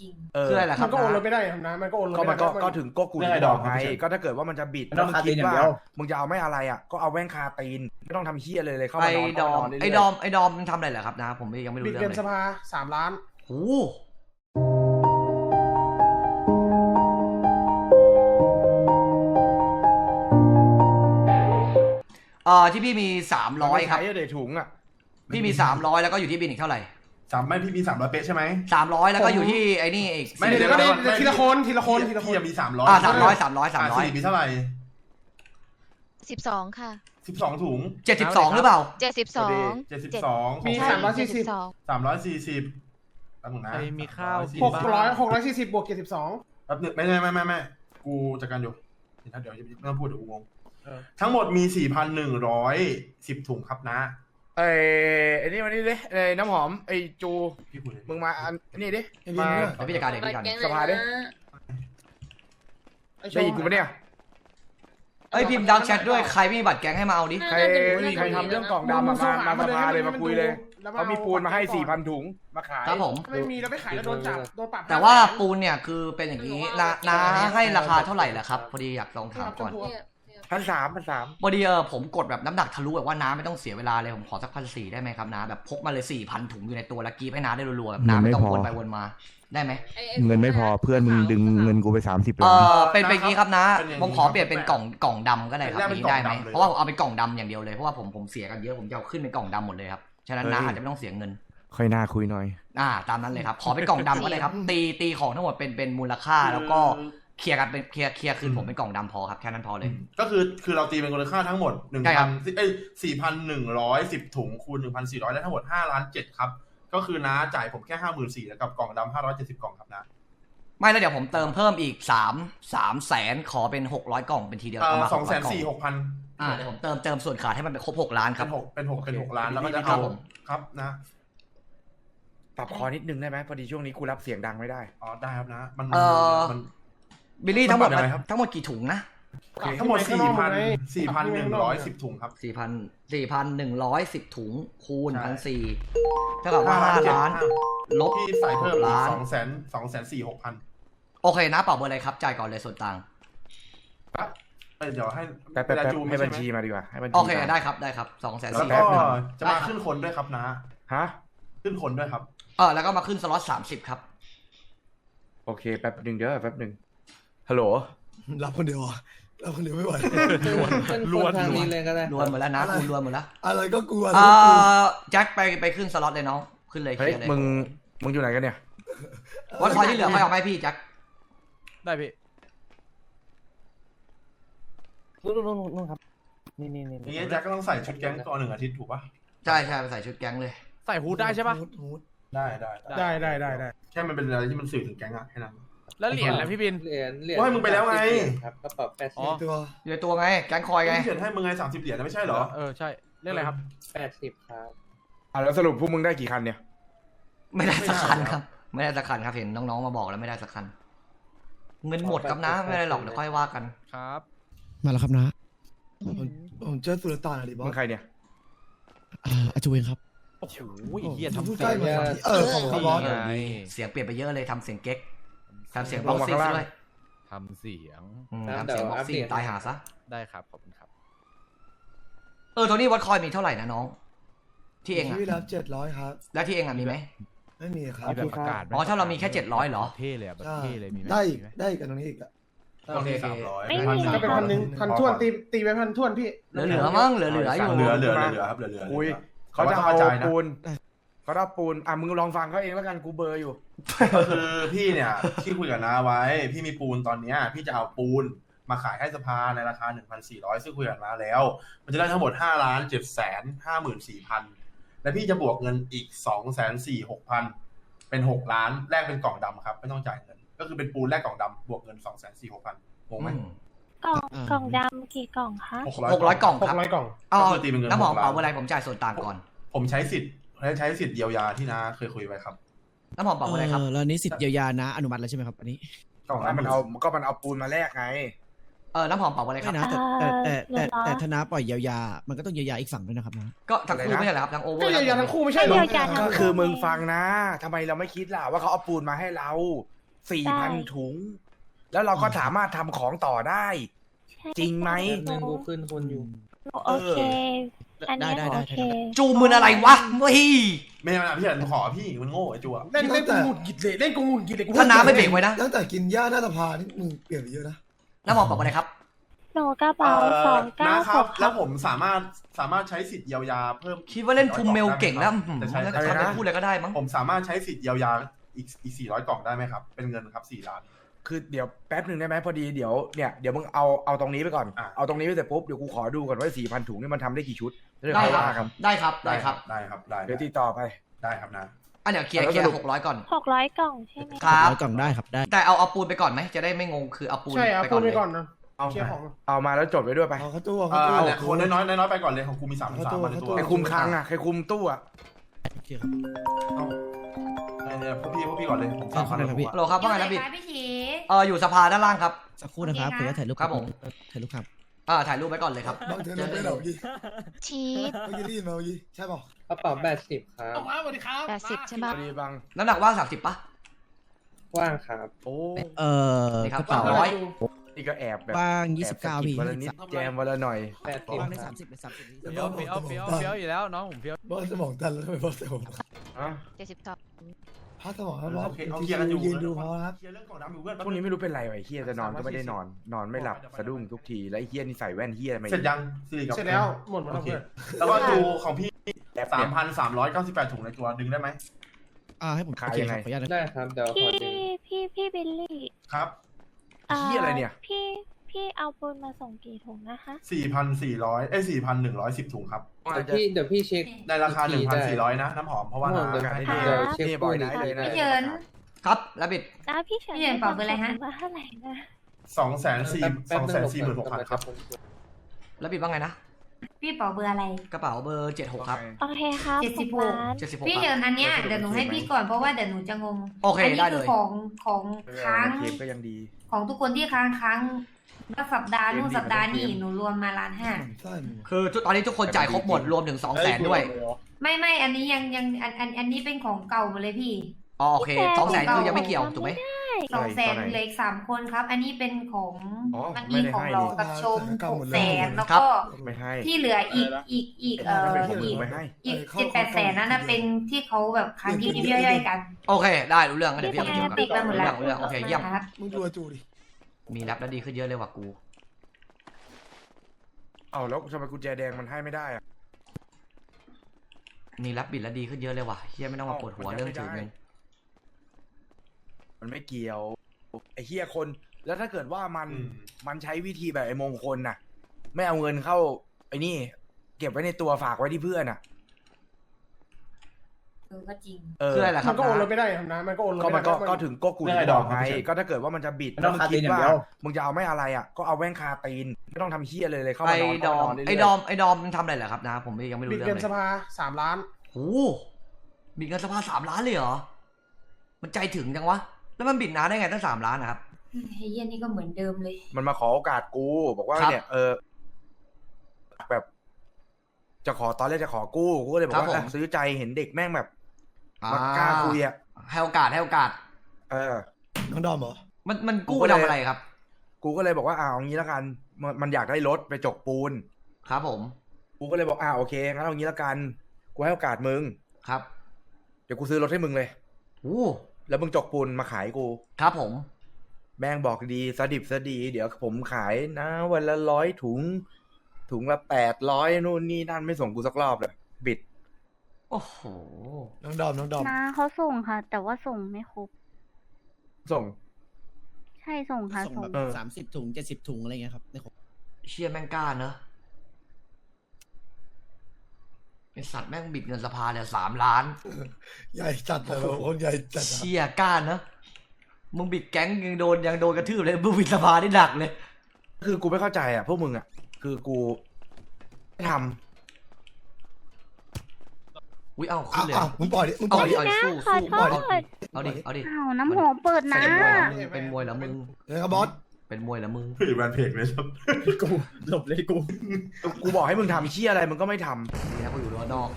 จริงเออคืออะไรล่ะคมัรับนก็โอนรถนะไม่ได้ครับนะมันก็โอนรถก็ไม่มันได้ก็เพราะก็ถึงก็กูเรื่ถึองงไอ้บดออกกไงไม่ใช่ก็ถ้าเกิดว่ามันจะบิดมันต้องแล้วมึงคิดคาตีนอย่างว่าเดียว มึงจะเอาไม่อะไรอะก็เอาแว่นคาตีนไม่ต้องทำเฮี้ยเลยเลยเข้าไอ้มานอนดอมเข้ามานอนเรื่ยๆไอ้ดอมไอ้ดอมมันทำอะไรเหรอครับนะ ผมไม่ยังไม่รู้บิดเรื่อเงิงนเลสยภาสามล้าน โอ้เอ่อที่พี่มีสามร้อยครับมันไม่ใช้ะเดี๋ยวถุงอะพี่มีสามร้อยแล้วก็อยู่ที่บินอีกเท่าไหร่ สามไม่พี่มีสามร้อยเป๊ะใช่ไหมสามร้อยแล้วก็อยู่ที่ไอ้นี่อีกไม่เดี๋ยวก็ได้ทีละคนทีละคนทีละคนพี่ยังมีสามร้อยอ่าสามร้อยสามร้อยสามร้อยมีเท่าไหร่สิบสองค่ะสิบสองถุงเจ็ดสิบสองหรือเปล่าเจ็ดสิบสองเจ็ดสิบสองมีใช่สามร้อยสี่สิบ72สามร้อยสี่สิบตั้งหนึ่งนะใครมีข้าว340หกร้อยหกร้อยสี่สิบบวกเจ็ดสิบสองแป๊บหนึงไม่ไม่ไม่ไม่ไม่กูจัดการอยู่เดี๋ยวเดี๋ยวไม่ต้องพูดเดี๋ยวกูงงเออทั้งหมดมีสี่พันหนึ่งร้อยสิบถุงครับนะ ไอ้ไอ้นี่มานี่ดิไอ้น้ำหอมไอ้จูพี่พูดเลยมึงมาอันนี่ดิมา เดี๋ยวพี่จัดการเองพี่จัดการเองสภาดิ ได้ยินกูปะเนี่ยเอ้ยพิมพ์ดังแชทด้วยใครไม่มีบัตรแก๊งให้มาเอาดิใครใครทำเรื่องกล่องดำมามามาสภาเลยมาคุยเลยเขามีปูนมาให้สี่พันถุงมาขายครับผมไม่มีแล้วไปขายแล้วโดนจับโดนปรับแต่ว่าปูนเนี่ยคือเป็นอย่างนี้นานาให้ราคาเท่าไหร่ล่ะครับ พอดีอยากลองถามก่อน พันสามพันสามพอดีเออผมกดแบบน้ำหนักทะลุแบบว่าน้าไม่ต้องเสียเวลาเลยผมขอสักพันสี่ได้ไหมครับน้าแบบพกมาเลยสี่พันถุงอยู่ในตัวแล้วกรีบให้น้าได้รัวๆแบบน้าไม่ต้องวนไปวนมาได้ไหมเงินไม่พอเพื่อนมึงดึงเงินกูไปสามสิบเอล้านอเป็นเป็นอย่างนี้ครับนะผมขอเปลี่ยนเป็นกล่องกล่องดำก็ได้ครับอย่างนี้ได้ไหมเพราะว่าผมเอาเป็นกล่องดำอย่างเดียวเลยเพราะว่าผมผมเสียกันเยอะผมจะเอาขึ้นเป็นกล่องดำหมดเลยครับฉะนั้นน้าอาจจะไม่ต้องเสียเงินค่อยน่าคุยหน่อย อ่า ตามนั้นเลยครับ ขอเป็นกล่องดำก็ได้ครับ ตี ตีของทั้งหมดเป็น เป็นมูลค่า แล้วก็ เคลียร์กันเป็นเคลียร์เคลียร์คืนผมเป็นกล่องดำพอครับแค่นั้นพอเลย ก็คือคือเราตีเป็นมูลค่าทั้งหมดหนึ่งใช่ครัพับนเอ้ยสี่พันหนึ่งร้อยสิบถุงคูณหนึ่งพันสี่ร้อยได้ทั้งหมดห้าล้านเจ็ดครับ ก็คือน้าจ่ายผมแค่ห้าหมื่นสี่แล้วกับกล่องดำห้าร้อยเจ็ดสิบกล่องครับนะไม่แล้วเดี๋ยวผมเติมเพิ่มอีกสามสามแสนขอเป็นหกร้อยกล่องเป็นทีเดียวเอามาสองแสน600กล่สี่หกพันอ่าเดี๋ยวผมเติมเติมส่วนขาดให้มันเป็นครบหกล้านคเป็รับนหกเป็นหกเป็นหกล้านแล้วก็จะครัเอาบผมครับนะปรับคอนิดนึงได้ไหมพอดีช่วงนี้กูรับเสียงดังไม่ได้อ๋อได้ครับนะ มันเอ่อมัน บิลลี่ทั้งหมดมันปรับยังไงครับทั้งหมดกี่ถุงนะทั้งหมดปรับสี่ข้างนพัอกนไงสี่พันหนึ่งร้อยปรับข้างนอกสิบถุงครับสี่พันสี่พันหนึ่งร้อยสิบถุงคูณใช่พันสี่เท่ากับว่าห้าล้าน ลบที่ใส่เพิ่มหกอีกล้านสองแสนสองแสนสี่หกพันโอเคนะเป่าเบอร์อะไรครับจ่ายก่อนเลยส่วนต่างเดี๋ยวให้แป๊บแป๊บเวลาแป๊บจูให้บัญช่ไมชีมาดีกว่าให้บัญชีโอเคมาได้ครับได้ครับสองแสนแล้วสี่ก็หนึ่งจะมาขึ้นคนด้วยครับนะฮะขึ้นคนด้วยครับเออแล้วก็มาขึ้นสล็อตสามสิบครับ โอเคแป๊บหนึ่งเด้อแป๊บหนึ่ง ฮัลโหลรับคนเดียวอะรับคนเดียวไม่ไหว ล้วนทางนี้เลยก็ได้รวนหมดแล้วนะคูณรวนหมดแล้วอะไรก็กลัวเออแจ็คไปไปขึ้นสล็อตเลยน้องขึ้นเลยเคเฮ้ยลียร์เลยมึงมึงอยู่ไหนกันเนี่ยวัดคอยที่เหลือค่อยเอาไหมาให้พี่แจ็คได้พี่นู่นนู่นนู่นครับ นี่นี่นี่อย่างเงี้ยแจ็คก็ต้องใส่ชุดแก๊งก่อนหนึ่งอาทิตย์ถูกปะใช่ใช่ไปใส่ชุดแก๊งเลย ใส่ฮูดได้ใช่ปะ ฮูดได้ได้ได้ได้ได้ได้แค่มันเป็นอะไรที่มันสื่อถึงแก๊งอะแค่นั้น แล้วเหรียญนะพี่บิน เหรียญเหรียญโอ้ยมึงไปแล้วไง ครับกระเป๋าแปดอ๋สิอ บตัวอยู่ในตัวไงแก๊งคอยไงพี่เขียนให้มึงไงสามสิบเหรียญนะไม่ใช่เหรอ เออใช่เรียกอะไรครับ แปดสิบครับอะแล้วสรุปพวกมึงได้กี่คันเนี่ย ไม่ได้สักคันครับ ไม่ได้สักคันครับเห็นน้องๆมาบอกแล้วไม่ได้สักคันเงินหมดครับนะไม่ได้หรอกเดี๋ยวค่อยว่ากัน ครับมาแล้วครับนะผมผมเจอสุลต่านอะดิบอมึสงใครเนี่ย อ่าอาจูเองครับ โอ้โหเฮียพูทำดเสีใกล้ยงเหมือนกันเออขอบคุณครับบอสไงเสียงเปลี่ยนไปเยอะเลยทำเสียงเก๊ก ทำเสียงลบ็องกมาซิ่งข้างล่างด้วยทำเสียงอืมทำเสียงบ็อกซิ่งตายหาซะ ได้ครับขอบคุณครับ เออโทนี่วัดคอยมีเท่าไหร่นะน้อง ที่เองอะที่รับเจ็ดร้อยครับ แล้วที่เองอะมีไหมไม่มีครับมีแบบประกาศไหมอ๋อถ้าเรามีแค่700เหรอเท่เลยอะแบบใช่เท่เลยมีไหมได้มีไหมได้กันตรงนี้อีกอะโอเคสามร้อยไม่มีก็เป็นพันหนึ่งพันทวนตีตีไปพันทวนพี่เหลือเหลือมั้งเหลือเหลืออยู่เหลือเหลือเหลือครับเหลือเหลือคุยเขาเขาจะจะเอาเอาใจายนะปูน เขาจะเอาปูนอะมึงลองฟังเขาเองแล้วกันกูเบลอร์อยู่ ก็คือพี่เนี่ยที่คุยกับน้าไว้ พี่มีปูนตอนเนี้ยพี่จะเอาปูนมาขายให้สภาในราคา 1,400 ซึ่งคุยกับน้าแล้ว มันจะได้ทั้งหมด5ล้าน7แสน54,000 และพี่จะบวกเงินอีก2แสน4 6พันเป็น 6 ล้านแลกเป็นกล่องดำครับ ไม่ต้องจ่ายเงิน ก็คือเป็นปูนแลกกล่องดำบวกเงิน2แสน4 6พันงงไหมอืมกล่องกล่องดำกี่กล่องคะหกร้อยกล่องหครักบร้อยกล่องเอาก็คือตีเป็นเงินน้ำหอมหกล้านเป่าเมื่อไรผมจ่ายส่วนต่างก่อน ผมใช้สิทธิ์ ใช้สิทธิ์เยียวยาที่น้าเคยคุยไว้ครับน้ำหอมเป่าเมื่อไรครับเออแล้วอันนี้สิทธิ์เยียวยานะ อนุมัติแล้วใช่ไหมครับอันนี้กล่องมัละนเอาก็มันเอาปูนมาแลกไง เออน้ำหอมเป่าอะไรคไม่รับนะแต่แต่แต่แต่เอ่อแต่ธนาปล่อยเยียวยา มันก็ต้องเยียวยาอีกฝั่งด้วยนะครับนะก็ทั้งคู่ไม่ใช่เหรอครับทั้งโอเวอก็ร์เยียวยาทั้งคู่ไม่ใช่ให้เหรอเยียวยาทั้ง ก็คู่คือมึงฟังนะทำไมเราไม่คิดล่ะว่าเขาเอาปูนมาให้เราสี่พันถุง แล้วเราก็สามารถทำของต่อได้ใช่จริงไหมหนูขึ้นคนอยู่หนูโอเค อันได้เนี้ยได้โอได้เค ได้ จูมืออะไรวะเฮ้ยไม่เอานะพี่เห็นขอพี่มันโง่ไอ้จัวเล่นเล่นกูหงุดหงิดเลยเล่นกูหงุดหงิดเลยกูถ้าน้ำไม่เบรกไว้นะตั้งแต่กินหญ้าหน้าสภานี่มึงเปลี่ยนไปเยอะนะน้ำหอมเป่าอะไรครับ หนูกระเป๋าเอ่สอองเก้านะคหรับ กคแล้รัวบผมสามารถสามารถใช้สิทธิ์เยียวยาเพิ่ม คิดว่าเล่นภูมิเมลเก่งแล้วจะใช้แล้วได้เขาไหมจะพูดอะไรก็ได้มั้งผมสามารถใช้สิทธิ์เยียวยาอีกอีกสี่ร้อยกล่องได้ไหมครับ เป็นเงินครับสี่ล้าน คือเดี๋ยวแป๊บหนึ่งได้ไหมพอดีเดี๋ยวเนี่ยเดี๋ยวมึงเอาเอาตรงนี้ไปก่อนอะ เอาตรงนี้ไปเสร็จปุ๊บเดี๋ยวกูขอดูก่อนว่าสี่พันถุงนี่มันทำได้กี่ชุดแล้วเดี๋ยวได้ค่อยครับว่ากันได้ครับ ได้ครับ ได้ครับ ได้เดี๋ยวติดต่อไป ได้ครับนะอะเดี๋ยวเคลียร์แล้วเคลียสรุร์ป หกร้อยก่อน หกร้อยกล่องใช่ไหม ครับ ร้อยกล่องได้ครับได้ แต่เอาเอาปูนไปก่อนไหม จะได้ไม่งงคือเอาปูนใช่เอาไปพูก่อดนเลไปยก่อนนะเอาเคลียร์ของ เอามาแล้วจดไว้ด้วยไปเอาเข้าตู้เอาเอ่เข้าตู้อเนี่ยคนน้อยๆน้อยๆไปก่อนเลยของกูมีสามเอาสามตัวมาในตัวเอาตัว ใครคุมคลังอะใครคุมตู้อะ โอเคครับ เอา เนี่ยพวกพี่พวกพี่ก่อนเลยผมสามพันเอาเข้าเลยครับพี่ฮัลโหลครับว่าไงนะบิดพี่ทีเอออยู่สภาด้านล่างครับ สักครู่นะครับผมจะถ่ายรูปครับผม ถ่ายรูปครับอ่าถ่ายรูปไว้ก่อนเลยครับบางเทนเราไปเหรอเมื่อกี้ชีสเมื่อกี้ได้ยินมาเมื่อกี้ใช่ป่ะกระเป๋าแปดสิบครับเอามาสวัสดีครับแปดสิบใช่ไหมพอดีบางน้ำหนักว่างสามสิบปะว่างครับโอ้เอ่อนี่ครับกระเป๋าร้อยนี่ก็แอบแบบบ้างแอบยี่สิบเก้าสะพี่วันละนิดแจมวันละหน่อยแปดสิบบ้างได้ครัสาบมสิบเป็นสามสิบเฟี้ยวเฟี้ยวเฟี้ยวเฟี้ยวอยู่แล้วน้องผมเฟี้ยวบอสสมองตันแล้วทำไมบอสสมองอะเจ็ดสิบสอง พักสมองครับบอสโอเคเอาเคลียร์กันอยู่ยืนดูพอครับเคลียร์เรื่องกล่องดำอยู่เพื่อนพวกนี้ไม่รู้เป็นไรวะไอ้เฮียจะนอนก็ไม่ได้นอน นอนไม่หลับสะดุ้งทุกทีแล้วไอ้เฮียนี่ใส่แว่นเฮียมาเสร็จยังสิริกับเสร็จแล้วหมดหมดโอแล้วเคเพื่อนแล้วก็จูของพี่แอบสาเนี่มยพันสามร้อยเก้าสิบแปดถุงในตัวดึงได้ไหมอ่าให้ผมขายโอเคยังคไงรับขออนุญาตนะได้ครับเดี๋ยวขพี่อดึงพี่พี่บิลลี่ครับอ่าเหี้ยอะไรเนี่ย พี่ พี่เอาปูนมาส่งกี่ถุงนะคะ สี่พันสี่ร้อยเอ้สี่พันหนึ่งร้อยสิบถุงครับ เดี๋ยวพี่เดี๋ยวพี่เช็ค ในราคาหนึ่งพันสี่ร้อยนะ น้ำหอมเพราะว่าหมดเลยน้ำให้คดีรัเลยบเช็คนี่บ่อยปูนได้เลยนะ พี่เยิน ครับแล้วบิด แล้วพี่เฉินพี่เฉินเป่าเบอร์อะไรฮะมาเท่าไหร่นะสองแสนสี่แป๊บสองนึแสนงสี่หมื่นหกพันครับแล้วบิดว่าไงนะ พี่เป่าเบอร์อะไร กระเป๋าเบอร์เจ็ดหกครับ โอเคครับเจ็ดสิบหกล้านเจ็ดสิบหกพี่คเดี๋ยรัวบอันเนี้ยเดี๋ยวหนูให้พี่ก่อนเพราะว่าเดี๋ยวหนูจะงง โอเคนี้ได้คืเลยของของเออค้างเกมก็ยังดี ของทุกคนที่ค้างค้างเมื่อสัปดาห์นู่นเกมดีสัปดาห์มันต้องนี่เกมหนูรวมมาล้านห้า ใช่มึงคือตอนนี้ทุกคนจ่ายครบหมดรวมถึงสองแสนด้วยไม่ไม่อันนี้ยังยังอันอันอันนี้เป็นของเก่าหมดเลยพี่ อ๋อโอเคสองแสนคือยังไม่เกี่ยวถูกไหม สองแสนตอนไหนเหลืออีกสามคนครับ อันนี้เป็นของอ๋อมันไม่มีได้ของให้หลอนี่กกับชมครับหกแสนแล้วครับก็ไม่ให้ที่เหลืออีกอีกอีกเอ่อไม่เป็นผมอีกไม่ให้ อีกเจ็ดแปดแสนนั่นนะเป็นที่เขาแบบค้างยิบย่อยๆกันโอเค ได้รู้เรื่องงั้นเดี๋ยวพี่เอาไปแอเก็บร์ก่ติอดนไปหมดแล้วรู้เรื่องรู้เรื่องโอเคเยี่ยม ครับ มึงดูอาจูดิมีแรปแล้วดีขึ้นเยอะเลยว่ะกู เอาแล้วทำไมกุญแจแดงมันให้ไม่ได้อะ มีแรปบิดแล้วดีขึ้นเยอะเลยว่ะเฮียไม่ต้องมาปวดหัวเรื่องถือเงิน มันไม่เกี่ยวไอ้เฮียคน แล้วถ้าเกิดว่ามันอืม มันใช้วิธีแบบไอ้มงคลน่ะ ไม่เอาเงินเข้า ไอ้นี่ เก็บไว้ในตัวฝากไว้ที่เพื่อนน่ะ เออก็จริง เออคืออะไรล่ะคมัรับนก็โอนนะเราไม่ได้ครับนะมันก็โอนเราก็ไม่มันได้ก็ก็ถึงก็กูเรื่องจะไอ้บดออกกไงครับก็ถ้าเกิดว่ามันจะบิดมันแล้ต้วองมึงคาคิดตีนอย่างว่าเดียว มึงจะเอาไม่อะไรอะก็เอาแว่นคาตีนไม่ต้องทำเฮียเลยเลยเข้าไอ้มานอนดอมเข้านนไอ้เรื่ยๆดอมไอ้ดอมมันทำอะไรเหรอครับนะ ผมยังไม่รู้บิดเรื่อเงิงนเลยสภาสามล้าน โอ้บิดเงินสภาสามล้านเลยเหรอ มันใจถึงจังวะ แล้วมันบิดนานได้ไงตั้งสามล้านนะครับ ไอ้เหี้ยนี่ก็เหมือนเดิมเลย มันมาขอโอกาสกู บอกว่าครับเนี่ย เออ แบบ จะขอตอนแรกจะขอกู้กูก็เลยบอกครับว่าผมอะซื้อใจเห็นเด็กแม่งแบบอ่มากล้าคุยอะให้โอกาสให้โอกาส เออ น้องดอมเหรอ มันมันกู้กูก็เลยทำอะไรครับ กูก็เลยบอกว่าอ่าเอางี้แล้วกันมันมันอยากได้รถไปจกปูน ครับผม กูก็เลยบอกอ่าโอเคงั้นเอางี้แล้วกัน กูให้โอกาสมึง ครับเดี๋ยวกูซื้อรถให้มึงเลย โอ้ แล้วมึงจกปูนมาขายกู ครับผม แม่งบอกดีสดิบสดี เดี๋ยวผมขายนะวันละร้อยถุง ถุงละแปดร้อยนู่นนี่นั่นไม่ส่งกูสักรอบเลย บิด โอ้โห น้องดอมน้องดอม นะเขาส่งค่ะ แต่ว่าส่งไม่ครบ ส่ง ใช่ส่งค่ะส่งส่ง แบบเออ สามสิบถุงเจ็ดสิบถุงอะไรเงี้ยครับในของ เชี่ยแม่งกล้าเนอะ ไอสัตว์แม่งบิดเงินสภาเนี่ยสามล้าน ใหญ่จัดเลยคนใหญ่จัดอะเชี่ยกล้าเนอะมึงบิดแก๊งยังโดนยังโดนกระทืบเลยมึงบิดสภาได้หนักเลย คือกูไม่เข้าใจอะพวกมึงอะ คือกูไม่ทอุ้ยเอาขึ้อ้านวเลยอ้าวมึงปล่อยดิมึงปเอาล่อยดิดิเอาดิสู้ขอสู้โทษเอาดิเอาดิเอาดิอ้าวน้ำหอมเปิดนะเป็นมวยเหรอมึงเป็นมวยเหรอมึงเดี๋ยวครับบอส เป็นมวยแล้วมึงพี่แบนเพจเลยครับกูหลบเลยกูกูบอกให้มึงทำเชี่ยอะไรมึงก็ไม่ทำนี่นะกูอยู่ด้านนอก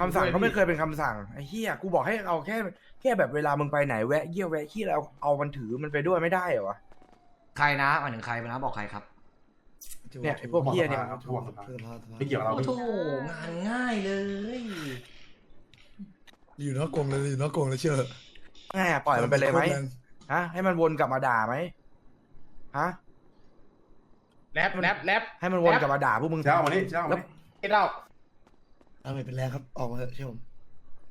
คำสั่งก็ไม่เคยเป็นคำสั่งไอ้เฮียกูบอกให้เอาแค่แค่แบบเวลามึงไปไหนแวะเยี่ยวแวะขี้แล้วเอามันถือมันไปด้วยไม่ได้เหรอวะ ใครนะหมายถึงใครนะบอกใครครับเนี่ยไอ้พวกเฮียเนี่ยครับทวงสภาเพื่อนพาสภาไม่เกี่ยวกับเรา โอ้พี่โหงานง่ายเลย อยู่นอกกรงเลยอยู่นอกกรงเลยเชื่อแง่ปล่อยมันไปเลยไหม โคตรแรง ฮะ ให้มันวนกลับมาด่าไหมฮะ แรปแรปแรปให้มันวนกลับมาด่าพวกมึงเช้าวันนี้เช้าวันนี้เอ็ดเอาเอาไปเป็นแรงครับ ออกมาเถอะเชื่อผม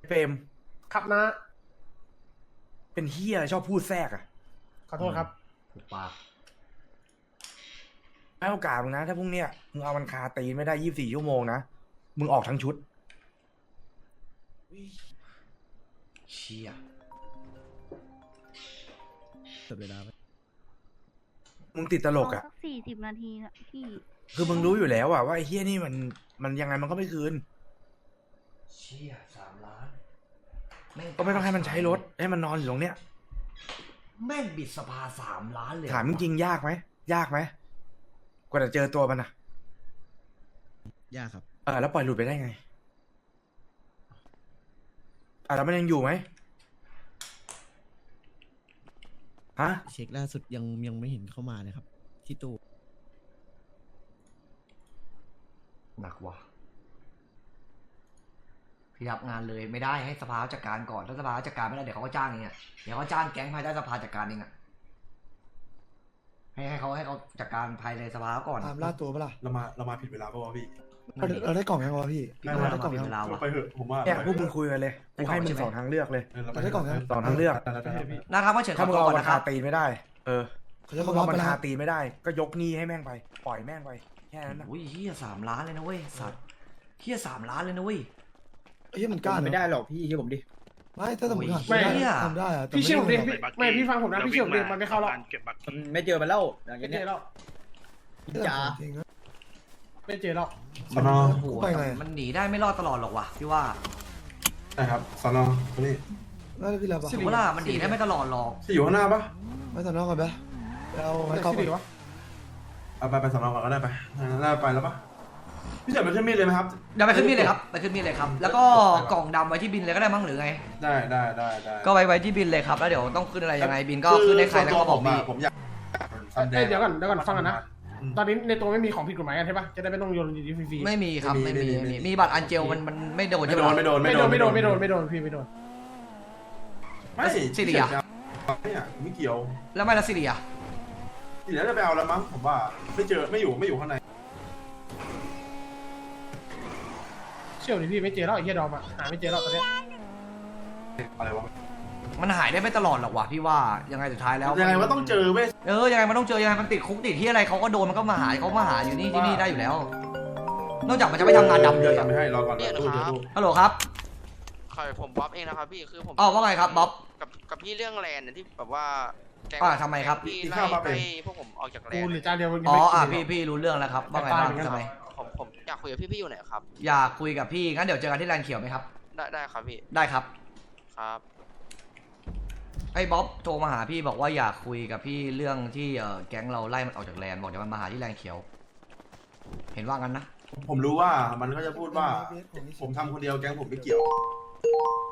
เฟรมครับนะ เป็นเฮียอะไรชอบพูดแทรกอะขอโทษครับถูกปากให้โอกาสมึงนะ ถ้าพรุ่งเนี้ยมึงเอามันคาตีนไม่ได้ยี่สิบสี่ชั่วโมงนะ มึงออกทั้งชุดเชี่ย มึงติดตลกอะสักสี่สิบนาทีนะพี่คือมึงรู้อยู่แล้วอะว่าไอ้เฮียนี่มันมันยังไงมันก็ไม่คืน เชี่ยสามล้านแงก็ไม่ต้องให้มันใช้รถให้มันนอนอยู่ตรงเนี้ยแม่งบิดสภาสามล้านเลยถามจริงๆยากไหมยากไหมกว่าจะเจอตัวมันอะยากครับ เออแล้วปล่อยหลุดไปได้ไงอะแล้วมันยังอยู่ไหม ฮะเช็คล่าสุดยังยังไม่เห็นเข้ามาเลยครับ ที่ตู้หนักว่ะพี่รับงานเลยไม่ได้ให้สภาจัดการก่อน ถ้าสภาจัดการไม่ได้เดี๋ยวเขาก็จ้างเองอะเดี๋ยวเขาจ้างแก๊งภายใต้สภาจัดการเองอะให้ให้เขาให้เขาจัดการภายในสภาก่อน ตามล่าตัวปะล่ะเรามาเรามาผิดเวลาป่าวะพี่ เราได้เราได้กล่องยังวะพี่ได้เราได้ได้กล่องยังเวลาว่ะไปเถอะผมว่าเนี่ยพวกมึงคุยกันเลยกูให้มึงสองทางเลือกเลยเออเราไปเราได้กล่องยังสองทางเลือกได้ได้ได้ได้นะครับว่าเชิญถ้าเขามึงตัวเอาก่อนมันนะคคารับ ตีนไม่ได้ เออเขาจะถ้ามึมางเอารับมันไปแล้คาวตีนไม่ได้ ก็ยกหนี้ให้แม่งไป ปล่อยแม่งไป แค่นั้นนะ อุ้ยเฮียสามล้านเลยนะเว้ยสัตว์เฮียสามล้านเลยนะเว้ย เฮ้ยมันกล้าไม่ได้เนอะหรอกพี่เชื่อผมดิ ไม่ถ้าสมมติหาไม่ได้เนี่ยทำได้อะแต่พี่เชื่อผมดิไได้พี่ไม่พี่ฟังผมนะพี่เชื่อผมดิมันไม่เข้าหรอกไม่เจอมันแล้วอย่างไม่เงี้เจยอหรอกจ๋า จริงนะ ไม่เจอหรอกสอนอโอ้โหกูไปไง มันหนีได้ไม่รอดตลอดหรอกว่ะพี่ว่าใช่ครับสอนอคนนี้น่าจะพี่รับปะผมว่าล่ะมันหนีได้ไม่ตลอดหรอกที่อยู่ข้างหน้าปะไม่ตอนนอกกันปะไปเอาไม้ไม่กอล์ฟสิก่อนวะเอาไปไปสอนอก่อนก็ได้ไปน่าไปแล้วปะพี่เฉินไปขึ้นมีดเลยไหมครับเดี๋ยวไปขึ้นมีดเลยครับไปขึ้นมีดเลยครับ แล้วก็กล่องดำไว้ที่บินเลยก็ได้มั้งหรือไง ได้ได้ได้ได้ก็ไว้ไว้ที่บินเลยครับแล้วเดี๋ยวต้องขึ้นอะไรยังไงบินก็ขึ้นให้ใครแล้วก็บอกพี่ ผมอยากซันแดเอ้ยงเดี๋ยวก่อนเดี๋ยวก่อนฟังกันนะอืม ตอนนี้ในตัวไม่มีของผิดกฎหมายกันใช่ปะจะได้ไม่ต้องโยนดีฟรีๆไม่มีครับไม่ไม่มีมีไม่มีมีมีบัตรอันเจลมันมันไม่โดนไม่ใช่โดไหมนไม่โดนไม่โดนไม่โดนไม่โดนไม่โดนพี่ไม่โดน ไม่สิริอะเนี่ยไม่เกี่ยวแล้วไม่ละสิริอะสิริน่าจะไปเอาแล้วมั้งผมว่า ไม่เจอไม่อยู่ไม่อยู่ข้างในเชื่อดิพี่ไม่เจอแล้วไอ้เหี้ยดอมอะหาไม่เจอแล้วตอนเนี้ยอะไรวะ มันหายได้ไม่ตลอดหรอกว่ะพี่ว่ายังไงสุดท้ายแล้วยังไงว่าต้องเจอเว้ยเออยังไงมันต้องเจอยังไงมันติดคุกติดที่อะไรเขาก็โดนมันก็มาหาเขามาหาอยู่นี่ที่นี่ได้อยู่แล้ว นอกจากมันจะไม่ทำงานดำเลยทำอะไม่ให้รอก่อนเนี่ยตู้นะครับตู้ฮัลโหลครับใครผมบ๊อบเองนะครับพี่คือผมอ๋อว่าไงครับบ๊อบ กับกับพี่เรื่องแลนด์เนี่ยที่แบบว่าแก๊งอ่าทำไมครับแก๊งพี่ไล่ไล่พวกผมออกจากแลกูนด์หรือจานเดียวมันยังอ๋อไม่อะกิพี่นเลยพี่รู้เรื่องแล้วครับว่าไงบ้างไปไปทำไมผมผมอยากคุยกับพี่พี่อยู่ไหนครับ อยากคุยกับพี่งั้นเดี๋ยวเจอกันที่แลนด์เขียวไหมครับ ได้ได้ครับพี่ได้ครับ ครับ ไอ้บ๊อบโทรมาหาพี่บอกว่าอยากคุยกับพี่เรื่องที่เอ่อแก๊งเราไล่มันออกจากแลนด์บอกเดี๋ยวมันมาหาที่แลนด์เขียว เห็นว่างั้นนะผมรู้ว่ามันก็จะพูดว่า ผมทำคนเดียวแก๊งผมไม่เกี่ยว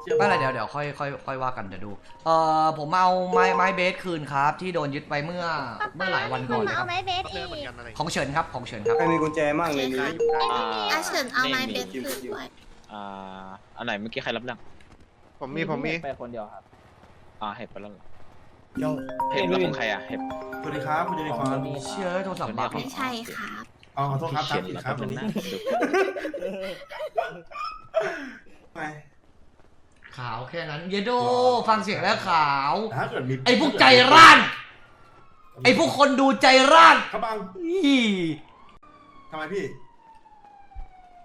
เชื่อผไม่เป็นไรเดี๋ยวเดี๋ยวค่อยค่อยค่อยว่ากันเดี๋ยวดู เอ่อผมเอาไม้ไม้เบสคืนครับ ที่โดนยึดไปเมื่อเมื่อหลายวันก่อนเลยครับไม้เบสเรื่องเหมือนกันอะไรของเฉินครับของเฉินครับ ใครมีกุญแจมั่งในนี้อาเฉินเอาไม้เบสคืนด้วย อ่าอันไหนเมื่อกี้ใครรับเรื่องผมมีผมมี ไปคนเดียวครับ อ่าเห็บไปแล้วเดี๋ยวเห็บแล้วของใครอะเห็บ สวัสดีครับคุณยูนิคอร์นเชื่อโทรศัพท์บักไม่ใช่ครับอ๋อขอโทษครับตามผิดครับวันนี้ไปขาวแค่นั้นเยโด ฟังเสียงแล้วขาวแต่ถ้าเกิดมีไอ้พวกใจร้าน ไอ้พวกคนดูใจร้านครับบังอีทำไมพี่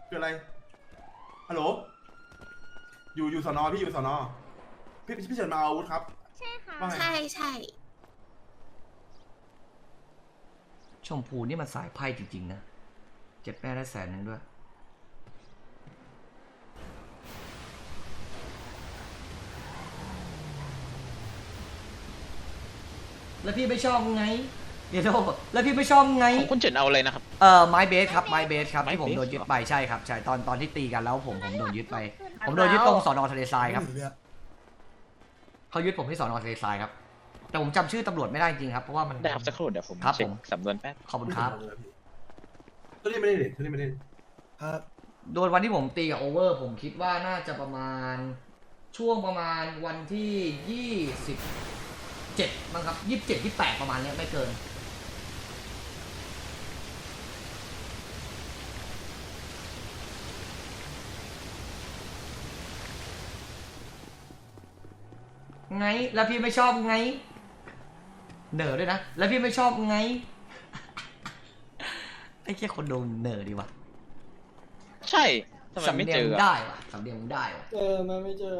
เกิดอะไรฮัลโหลอยู่อยู่สอนอพี่อยู่สอนอ พี่พี่เฉินมาเอาอาวุธครับ ใช่ค่ะ ว่าไง ใช่ใช่ชมพูนี่มันสายไพ่จริง ๆ นะเจ็บแม่ได้แสนหนึ่งด้วย แล้วพี่ไม่ชอบไงเดี๋ยวโทษแล้วพี่ไม่ชอบไง ของคุณเฉินเอาอะไรนะครับ เอ่อไม้เบสครับไม้เบสครับ ไม้ที่ผมเบสโดนยึดไปใช่ครับใช่ตอนตอนที่ตีกันแล้วผมผมโดนยึดไป ผมโดนยึดตรงสอนอทะเลทรายครับเนี่ย เขายึดผมที่สอนอทะเลทรายครับ แต่ผมจำชื่อตำรวจไม่ได้จริงครับ เพราะว่ามัน ได้ครับสักครู่เดี๋ยวผมครับเช็คผมสำนวนแป๊บ ขอบคุณครับทุเรียนไม่ได้เด็ดทุเรียนไม่ได้ครับโดนวันที่ผมตีกับโอเวอร์ ผมคิดว่าน่าจะประมาณช่วงประมาณวันที่ยี่สิบเจ็ดมั้งครับยี่สิบเจ็ดยี่แปดประมาณเนี้ยไม่เกิน ไง แล้วพี่ไม่ชอบไง เหน่อด้วยนะ แล้วพี่ไม่ชอบไง ไอ้แค่คนโดนเหน่อดีวะใช่ทำไมสำไม่เนียเจงออะได้วะสำเนียงได้วะเจอมันไม่เจอ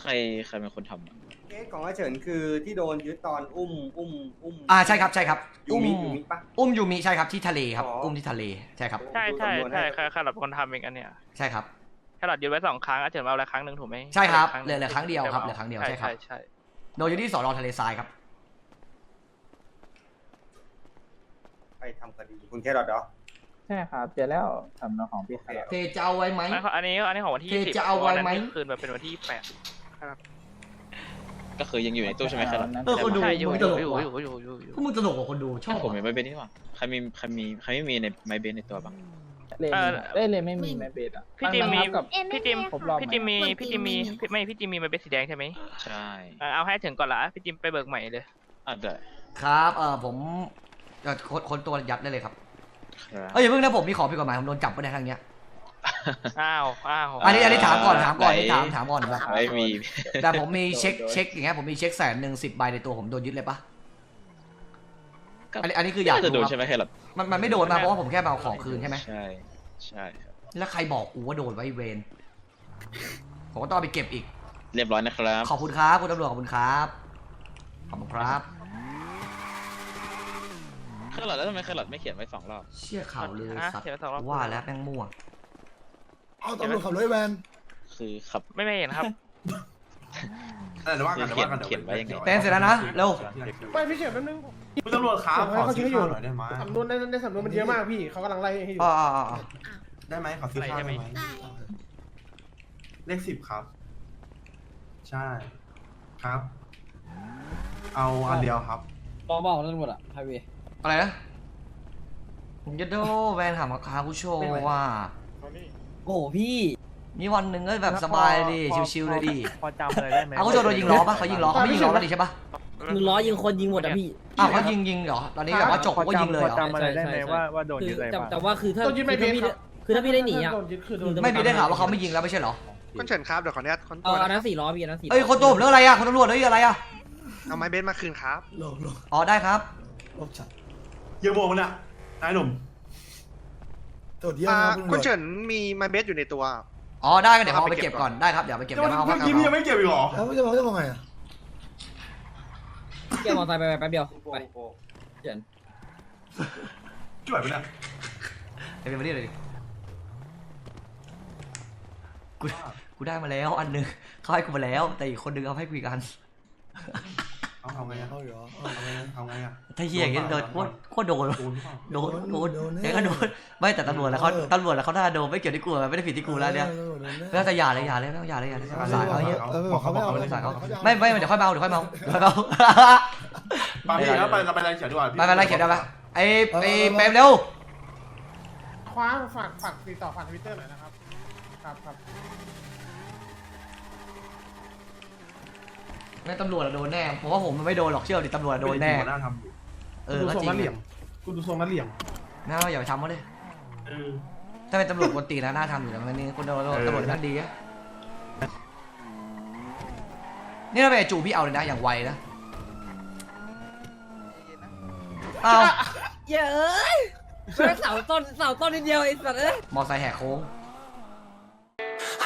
ใครใครเป็นคนทำอะเคสของอาเฉินคือที่โดนยึดตอนอุ้มอุ้มอุ้มอ่าใช่ครับใช่ครับยูอุ้มมิยูมิปะ อุ้มยูมิใช่ครับที่ทะเลครับ อ๋ออุ้ อุ้มที่ทะเลใช่ครับ ใช่ใช่ใช่แค่หลับคนทำเองอันเนี้ย ใช่ครับ แค่หลับยืนไว้สองครั้งอาจจะมาเอาอะไรครั้งหนึ่งถูกไหมใช่ครับงเหลือเหลือครั้งเดียวครับเหลือครั้งเดียวใช่ครับใช่ใช่โดนอยู่ที่สอนอทะเลทรายครับไปทำคดีคุณแค่รอดเหรอใช่ครับเจอแล้วทำนของพี่เทจะเอาไว้ไหมอันนี้อันนี้ของวันที่เทยี่สิบจะเอาไว้ไหมคืนมาเป็นวันที่แปดก็คือยังอยู่ในตู้ใช่ไหมครับเออคนดูใช่อยู่มึงอตยู่ลกอยู่ว่ะอยู่อยู่อยู่อยู่พวกมึงตลกกว่าคนดูชอบผมมีว่ะไม้เบสนี่หว่าใครมีใครมีใครไม่มีในไม้เบสในตัวบ้าง เออได้เลยไม่มีแม่เบสอะพี่จิมมีเอ็มพี่จิม ผมลองพี่จิมมีเหมือนพี่จิมมีจิมมีพี่ไม่พี่จิมมีมันเป็นสีแดงใช่ไหมใช่เออเอาให้ถึงก่อนละพี่จิมไปเบิกใหม่เลย อะได้ครับเออผมเอ่อคนคนตัวยัดได้เลยครับครับเอ้ยอย่าเพิ่งนะผมมีของผิดกฎหมายผมโดนจับไปในทางเนี้ยอ้าว อ้าว อันนี้อันนี้ถามก่อนถามก่อนไหนถามถามก่อนว่าไม่มี แต่ผมมีเช็คเช็คอย่างเงี้ยผมมีเช็คแสนหนึ่งสิบใบในตัวผมโดนยึดเลยปะอันนี้อันนี้คืออยากน่าจะโดรู้นครับใช่ไหมแครอทมันมันไม่โดนมาเพราะว่าผมแค่มาเอาของคืนใช่ไหมใช่ ใช่ครับ แล้วใครบอกกูว่าโดนไว้เวรผมก็ต้องเอาไปเก็บอีก เรียบร้อยนะครับ ขอบคุณครับคุณตำรวจขอบคุณครับ ขอบคุณครับแครอทแล้วทำไมแครอทไม่เขียนไว้สองรอบ เชี่ยข่าวเลยอะสัตว์เขียนไว้สองรอบ ว่าแล้วแม่งมั่ว เอาตำรวจขับรถแวนคือขับ ไม่ไม่เห็นครับ เดี๋ยวว่ากันเดี๋ยวว่ากันเขียนไว้ยังไง เต้นเสร็จแล้วนะเร็วไม่พี่เฉินแป๊บนึงคุณตำรวจครับขอซื้อข้าวหน่อยได้ไหมสำนวนในในสำนวนมันเยอะมากพี่เขากำลังไล่ให้อยู่อ๋ออ๋ออ๋อได้ไหมขอซื้อข้าวได้ไหมได้เลขสิบครับ ใช่ ครับ เอาอันเดียวครับรอบอกตำรวจอะไฮเวย์อะไรนะ ผมจะโดแวนหามาคาคุโชว์ว่า โอ้โหพี่ มีวันหนึ่งก็แบบสบายดิชิวๆเลยดิพอจำอะไรได้ไหมเอาคุโชว์โดนยิงล้อปะเขายิงล้อเขาไม่ยิงล้อกันดิใช่ปะมือล้อยิงคนยิงหมดอะพี่อ้าวเขายิงยิงเหรอตอนนี้แบบว่าจบก็ยิงเลยเหรอจำอะไรได้ไหมว่าว่าโดนยึดอะไรบ้างแต่ว่าคือถ้าโดนยึดไม่คือเป็นถ้าพี่ครับคือถ้าพี่ได้หนีอะโดนยึดคือโดนไม่มีได้ข่าวว่าเขาไม่ยิงแล้วไม่ใช่เหรอคุณเฉินครับเดี๋ยวขออนุญาตคนเอออันนั้นสี่ล้อพี่อันนั้นสี่เอ้ยคนตัวผมเรื่องอะไรอะคนตำรวจเรื่องอะไรอะเอาไม้เบสมาคืนครับโลกโลกอ๋อได้ครับโลกจัดเยี่ยมโมมันอะนายหนุ่มตรวจเยี่ยมอ่าครับคุณเฉินมีไม้เบสอยู่ในตัว อ๋อได้ก็เดี๋ยวเขาเอาไปเก็บก่อนได้ครับเดี๋ยวเอาไปเก็บเมื่เดี๋ยวเอาอไปกี้พี่ยังไม่เก็บอีกเหรอแล้วจะบอกจะบอกไงอะเกี่ยวมอเตอร์ไซค์ไปไปแป๊บเดียวไปเฉินช่วยไปเนี่ยเดี๋ยวไปนี่เลยดิกูกูได้มาแล้วอันหนึงเขาให้กูมาแล้ว แต่อีกคนนึงเอาให้กูอีกอัน เอาเอาไงอะเขาเหรอเอาไงอะเอาไงอะถ้าเฮียอย่างงี้โดนโคตรโคตรโดนโดนหรือเปล่าโดนโดนโดนแน่ เดี๋ยวก็โดนไม่แต่ตำรวจแล้วเขาตำรวจแล้วเขาน่าโดนไม่เกี่ยวที่กูไม่ได้ผิดที่กูแล้วเนี่ยแล้วแต่อย่าเลยอย่าเลยไม่ต้องอย่าเลยอย่าเลยสายเขาเยอะเออบอกเขาไม่เอาสายเขาไม่ไม่เดี๋ยวค่อยเมาเดี๋ยวค่อยเมาเดี๋ยวค่อยเมาไปพี่แล้วไปเราไปอะไรเขียนดีกว่าพี่ไปไปไล่เขียนได้ปะไอ้ไอ้เปรมเร็วคว้าฝากฝากติดต่อผ่านทวิตเตอร์หน่อยนะครับ ครับครับ ไม่ตำรวจอะโดนแน่ผมว่าผมมันไม่โดนหรอกเชื่อดิตำรวจอะโดนแน่หน้าทำอยู่เออดูก็ทรงจรินังดเหลี่ยมกูดูทรงนัดเหลี่ยมไม่เอาอย่าไปทำเขาเลยเออ ถ้าเป็นตำรวจคนตีนะน่าทำอยู่แต่มันนี่คนโดนตำรวจนั่นดีอะนี่ถ้าเป็นไอ้จูพี่เอาเลยนะอย่างไวนะเอาเย้ยเสาต้นเสาต้นนิดเดียวไอ้สัตว์เอ้ยมอไซค์แหกโค้ง